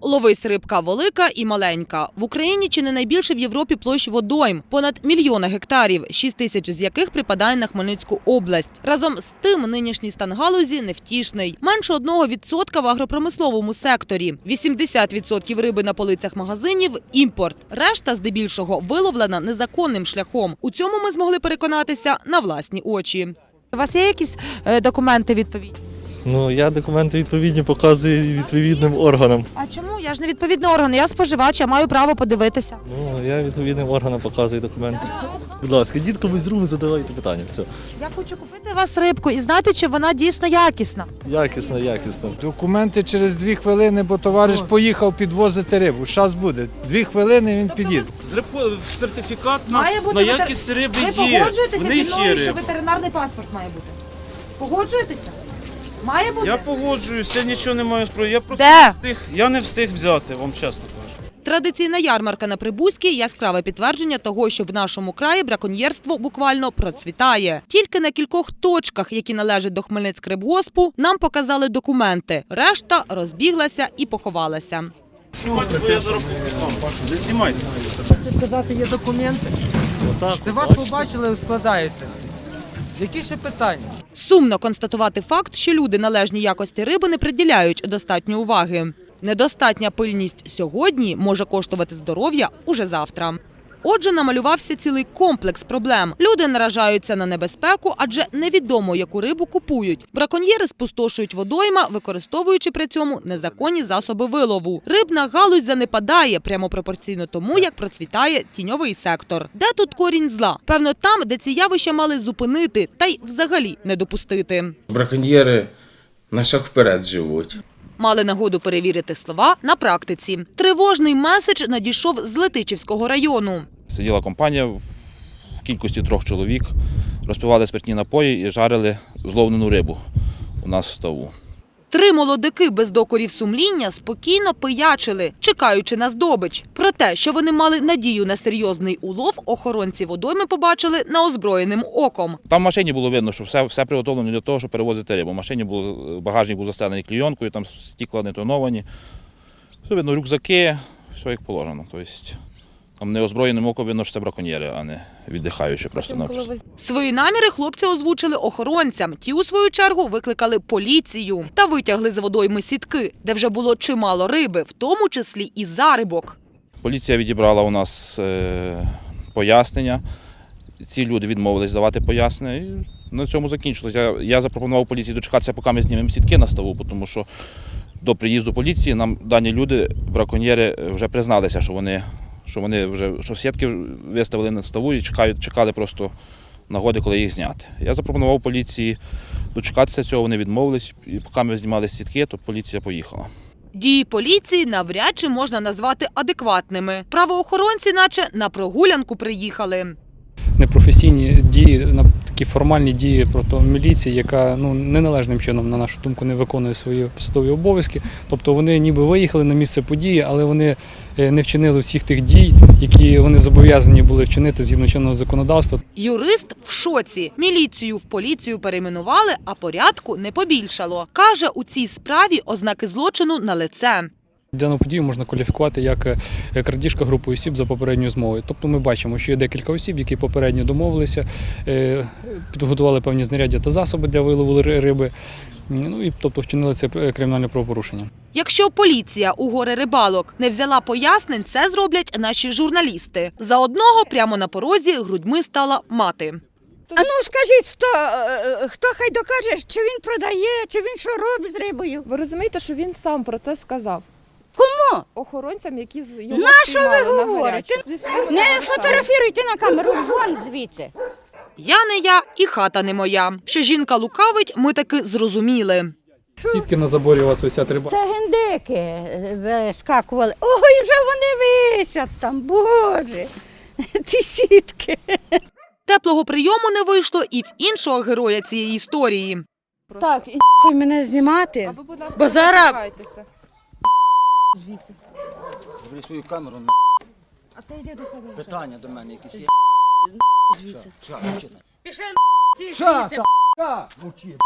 Ловись рибка велика і маленька. В Україні чи не найбільше в Європі площ водойм – понад мільйона гектарів, 6 тисяч з яких припадає на Хмельницьку область. Разом з тим нинішній стан галузі невтішний. Менше 1% в агропромисловому секторі. 80% риби на полицях магазинів – імпорт. Решта здебільшого виловлена незаконним шляхом. У цьому ми змогли переконатися на власні очі. У вас є якісь е, документи відповідні? Ну, я документи відповідні показую відповідним органам. А чому? Я ж не відповідний орган, я споживач, я маю право подивитися. Ну, я відповідним органам показую документи. Будь ласка, дід комусь другу задавайте питання. Все. Я хочу купити у вас рибку і знати, чи вона дійсно якісна. Якісно, якісно. Документи через дві хвилини, бо товариш поїхав підвозити рибу. Щас буде. Дві хвилини він під'їде. З рибко сертифікат на, Має бути на ветер- якість риби Ви є. погоджуєтеся зі мною, що риба. ветеринарний паспорт має бути? Погоджуєтеся? Має бути? Я погоджуюся, я нічого не маю справи. Я просто Де? не встиг, я не встиг взяти, вам чесно кажу. Традиційна ярмарка на Прибузькій – яскраве підтвердження того, що в нашому краї браконьєрство буквально процвітає. Тільки на кількох точках, які належать до Хмельницькрибгоспу, нам показали документи. Решта розбіглася і поховалася. Знімайте, бо я зараз вам. Не знімайте. сказати, є документи. Це вас побачили, складається все. Які ще питання? Сумно констатувати факт, що люди належні якості риби не приділяють достатньо уваги. Недостатня пильність сьогодні може коштувати здоров'я уже завтра. Отже, намалювався цілий комплекс проблем. Люди наражаються на небезпеку, адже невідомо, яку рибу купують. Браконьєри спустошують водойма, використовуючи при цьому незаконні засоби вилову. Рибна галузь занепадає прямо пропорційно тому, як процвітає тіньовий сектор. Де тут корінь зла? Певно, там, де ці явища мали зупинити та й взагалі не допустити. Браконьєри на шаг вперед живуть. Мали нагоду перевірити слова на практиці. Тривожний меседж надійшов з Летичівського району. Сиділа компанія в кількості трьох чоловік, розпивали спиртні напої і жарили зловнену рибу у нас в ставу. Три молодики без докорів сумління спокійно пиячили, чекаючи на здобич. Про те, що вони мали надію на серйозний улов, охоронці водойми побачили неозброєним оком. Там в машині було видно, що все, все приготовлено для того, щоб перевозити рибу. В машині було багажник був застелений клійонкою, там стікла не тоновані. Все видно, рюкзаки, все як положено. Тобто, там неозброєним оком видно, що це браконьєри, а не віддихаючі просто напросто. Свої наміри хлопці озвучили охоронцям. Ті, у свою чергу, викликали поліцію та витягли з водойми сітки, де вже було чимало риби, в тому числі і зарибок. Поліція відібрала у нас е, пояснення. Ці люди відмовились давати пояснення. І на цьому закінчилось. Я, я запропонував поліції дочекатися, поки ми знімемо сітки на ставу, тому що до приїзду поліції нам дані люди, браконьєри, вже призналися, що вони, що вони вже що сітки виставили на ставу і чекають, чекали просто нагоди, коли їх зняти. Я запропонував поліції дочекатися цього, вони відмовились. І поки ми знімали сітки, то поліція поїхала. Дії поліції навряд чи можна назвати адекватними. Правоохоронці, наче на прогулянку приїхали. Непрофесійні дії, на такі формальні дії проти міліції, яка ну неналежним чином, на нашу думку, не виконує свої посадові обов'язки. Тобто вони ніби виїхали на місце події, але вони е, не вчинили всіх тих дій, які вони зобов'язані були вчинити згідно чинного законодавства. Юрист в шоці. Міліцію в поліцію перейменували, а порядку не побільшало. Каже, у цій справі ознаки злочину на лице. Дану подію можна кваліфікувати як е, крадіжка групи осіб за попередньою змовою. Тобто ми бачимо, що є декілька осіб, які попередньо домовилися, е, підготували певні знаряддя та засоби для вилову риби. Ну і тобто вчинили це е, кримінальне правопорушення. Якщо поліція у горе рибалок не взяла пояснень, це зроблять наші журналісти. За одного прямо на порозі грудьми стала мати. А ну скажіть, хто, хто хай докаже, чи він продає, чи він що робить з рибою? Ви розумієте, що він сам про це сказав? Кому? Охоронцям, які з його На що ви спіймали на говорите? Зі Не фотографіруйте на камеру, вон звідси. Я не я і хата не моя. Що жінка лукавить, ми таки зрозуміли. Сітки на заборі у вас висять риба. Це гендики е, вискакували. Ой, вже вони висять там, боже. Ті сітки. Теплого прийому не вийшло і в іншого героя цієї історії. Так, і хуй мене знімати. А ви, будь ласка, Бо не зараз- відволікайтеся. Звідси. Бери свою камеру, А ти йди до кого? питання до мене якісь є. Звідси. Що, мовчи. Пішли ці Що, та, та, мовчи.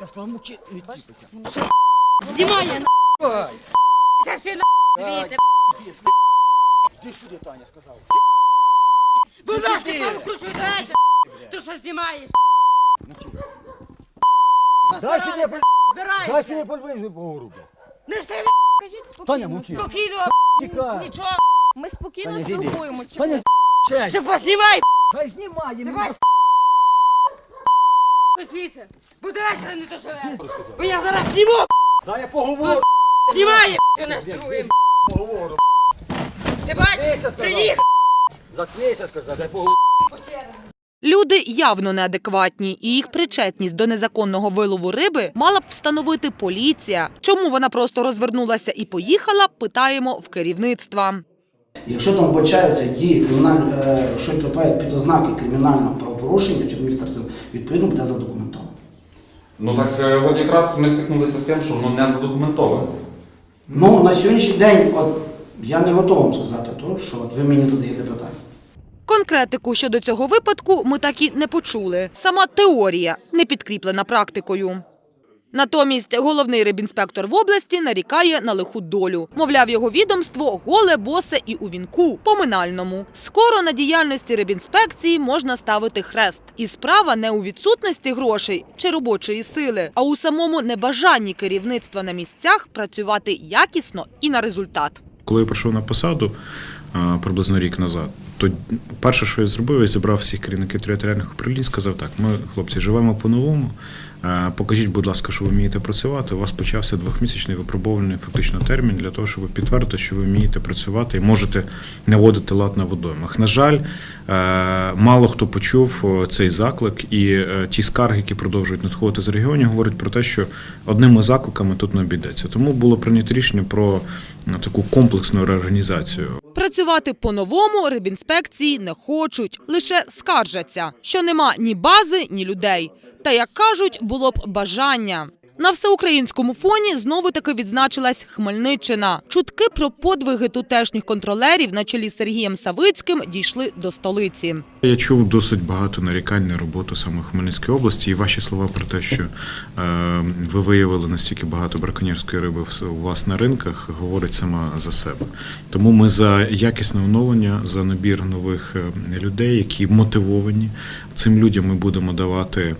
Я сказав, мовчи, не тіпайся. Знімає, Ой, Це все на звідси. Будь ласка, пану кручу дайте. Ти що знімаєш? Дай сюди, збирай. Дай сюди, Не все, Кажіть спокійно. спокійно, нічого. Ми спокійно спілкуємось. Чому? Ще поснімай. Хай знімає. Давай. Звідси. Буде вечора не доживеш. Бо я зараз зніму. Дай я поговорю. Знімає. Я не струєм. Поговору. Ти бачиш? Приїхав. Люди явно неадекватні, і їх причетність до незаконного вилову риби мала б встановити поліція. Чому вона просто розвернулася і поїхала? Питаємо в керівництва. Якщо там вбачаються дії криміналь, е, що підпадають під ознаки кримінального правопорушення чи адміністративного, відповідно буде задокументовано. Ну так е, от якраз ми стикнулися з тим, що воно не задокументовано. Ну на сьогоднішній день, от я не готовий вам сказати то, що от ви мені задаєте питання. Конкретику щодо цього випадку ми так і не почули. Сама теорія не підкріплена практикою. Натомість головний рибінспектор в області нарікає на лиху долю. Мовляв, його відомство голе, босе і у вінку поминальному. Скоро на діяльності рибінспекції можна ставити хрест. І справа не у відсутності грошей чи робочої сили, а у самому небажанні керівництва на місцях працювати якісно і на результат. Коли я прийшов на посаду приблизно рік назад, то перше, що я зробив, я зібрав всіх керівників територіальних управлінь, сказав так: ми, хлопці, живемо по-новому. Покажіть, будь ласка, що ви вмієте працювати. У вас почався двохмісячний випробований фактично термін для того, щоб підтвердити, що ви вмієте працювати і можете наводити лад на водоймах. На жаль, е, мало хто почув цей заклик, і е, ті скарги, які продовжують надходити з регіонів, говорять про те, що одними закликами тут не обійдеться. Тому було прийнято рішення про е, таку комплексну реорганізацію. Працювати по-новому рибінспекції не хочуть, лише скаржаться, що нема ні бази, ні людей. Та як кажуть, було б бажання. На всеукраїнському фоні знову таки відзначилась Хмельниччина. Чутки про подвиги тутешніх контролерів на чолі з Сергієм Савицьким дійшли до столиці. Я чув досить багато нарікань на роботу саме в Хмельницькій області, і ваші слова про те, що е, ви виявили настільки багато браконьєрської риби у вас на ринках, говорить сама за себе. Тому ми за якісне оновлення, за набір нових е, людей, які мотивовані. Цим людям ми будемо давати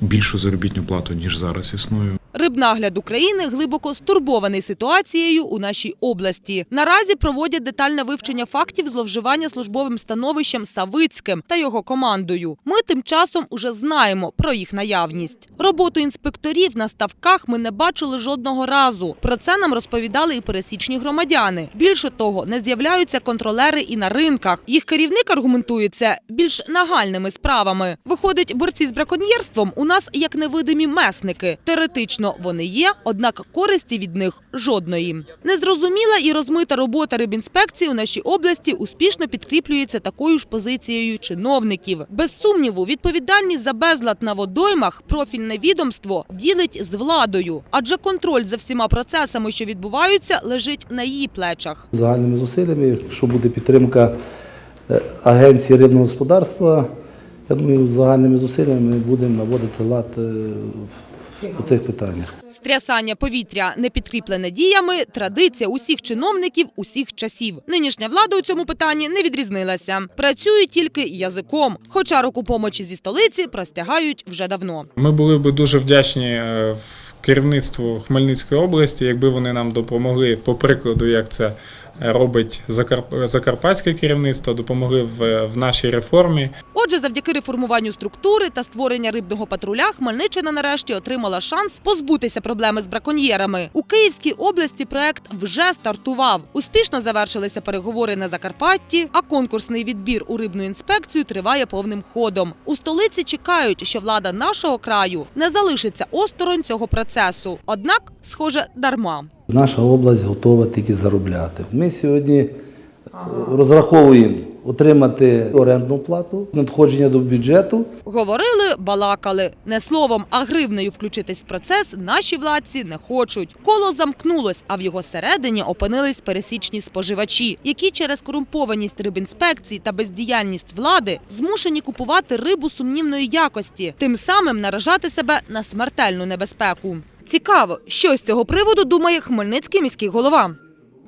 більшу заробітну плату, ніж зараз існує. Рибнагляд України глибоко стурбований ситуацією у нашій області. Наразі проводять детальне вивчення фактів зловживання службовим становищем Савицьким та його командою. Ми тим часом уже знаємо про їх наявність. Роботу інспекторів на ставках ми не бачили жодного разу. Про це нам розповідали і пересічні громадяни. Більше того, не з'являються контролери і на ринках. Їх керівник аргументує це більш нагальними справами. Виходить, борці з браконьєрством у нас як невидимі месники. Теоретично вони є, однак користі від них жодної. Незрозуміла і розмита робота рибінспекції у нашій області успішно підкріплюється такою ж позицією чиновників. Без сумніву, відповідальність за безлад на водоймах профільне відомство ділить з владою, адже контроль за всіма процесами, що відбуваються, лежить на її плечах. Загальними зусиллями, якщо буде підтримка е, агенції рибного господарства, я думаю, загальними зусиллями ми будемо наводити лад е, у цих питаннях. Стрясання повітря, не підкріплене діями, традиція усіх чиновників усіх часів. Нинішня влада у цьому питанні не відрізнилася. Працюють тільки язиком, хоча руку помочі зі столиці простягають вже давно. Ми були б дуже вдячні е, в керівництву Хмельницької області, якби вони нам допомогли, по прикладу, як це робить Закарп- закарпатське керівництво, допомогли в, в нашій реформі. Отже, завдяки реформуванню структури та створення рибного патруля Хмельниччина нарешті отримала шанс позбутися проблеми з браконьєрами. У Київській області проект вже стартував. Успішно завершилися переговори на Закарпатті, а конкурсний відбір у рибну інспекцію триває повним ходом. У столиці чекають, що влада нашого краю не залишиться осторонь цього процесу. Однак, схоже, дарма. Наша область готова тільки заробляти. Ми сьогодні е, розраховуємо отримати орендну плату, надходження до бюджету. Говорили, балакали. Не словом, а гривнею включитись в процес наші владці не хочуть. Коло замкнулось, а в його середині опинились пересічні споживачі, які через корумпованість рибінспекції та бездіяльність влади змушені купувати рибу сумнівної якості, тим самим наражати себе на смертельну небезпеку. Цікаво, що з цього приводу думає хмельницький міський голова.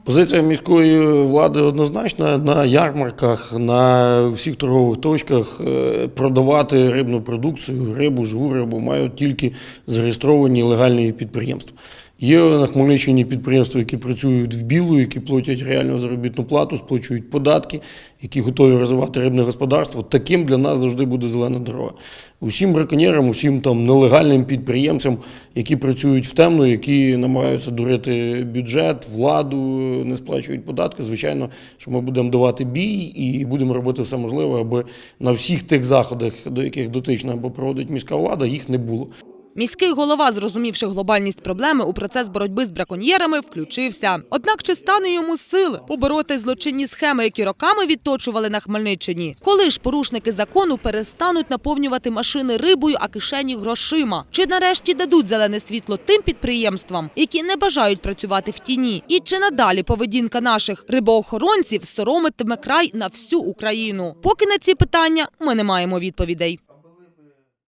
Позиція міської влади однозначна на ярмарках, на всіх торгових точках е, продавати рибну продукцію, рибу, живу рибу мають тільки зареєстровані легальні підприємства. Є на Хмельниччині підприємства, які працюють в білу, які платять реальну заробітну плату, сплачують податки, які готові розвивати рибне господарство. Таким для нас завжди буде зелена дорога. Усім браконьєрам, усім там нелегальним підприємцям, які працюють в темну, які намагаються дурити бюджет, владу, не сплачують податки. Звичайно, що ми будемо давати бій і будемо робити все можливе, аби на всіх тих заходах, до яких дотична або проводить міська влада, їх не було. Міський голова, зрозумівши глобальність проблеми, у процес боротьби з браконьєрами включився. Однак чи стане йому сил побороти злочинні схеми, які роками відточували на Хмельниччині? Коли ж порушники закону перестануть наповнювати машини рибою, а кишені грошима? Чи нарешті дадуть зелене світло тим підприємствам, які не бажають працювати в тіні? І чи надалі поведінка наших рибоохоронців соромитиме край на всю Україну? Поки на ці питання ми не маємо відповідей.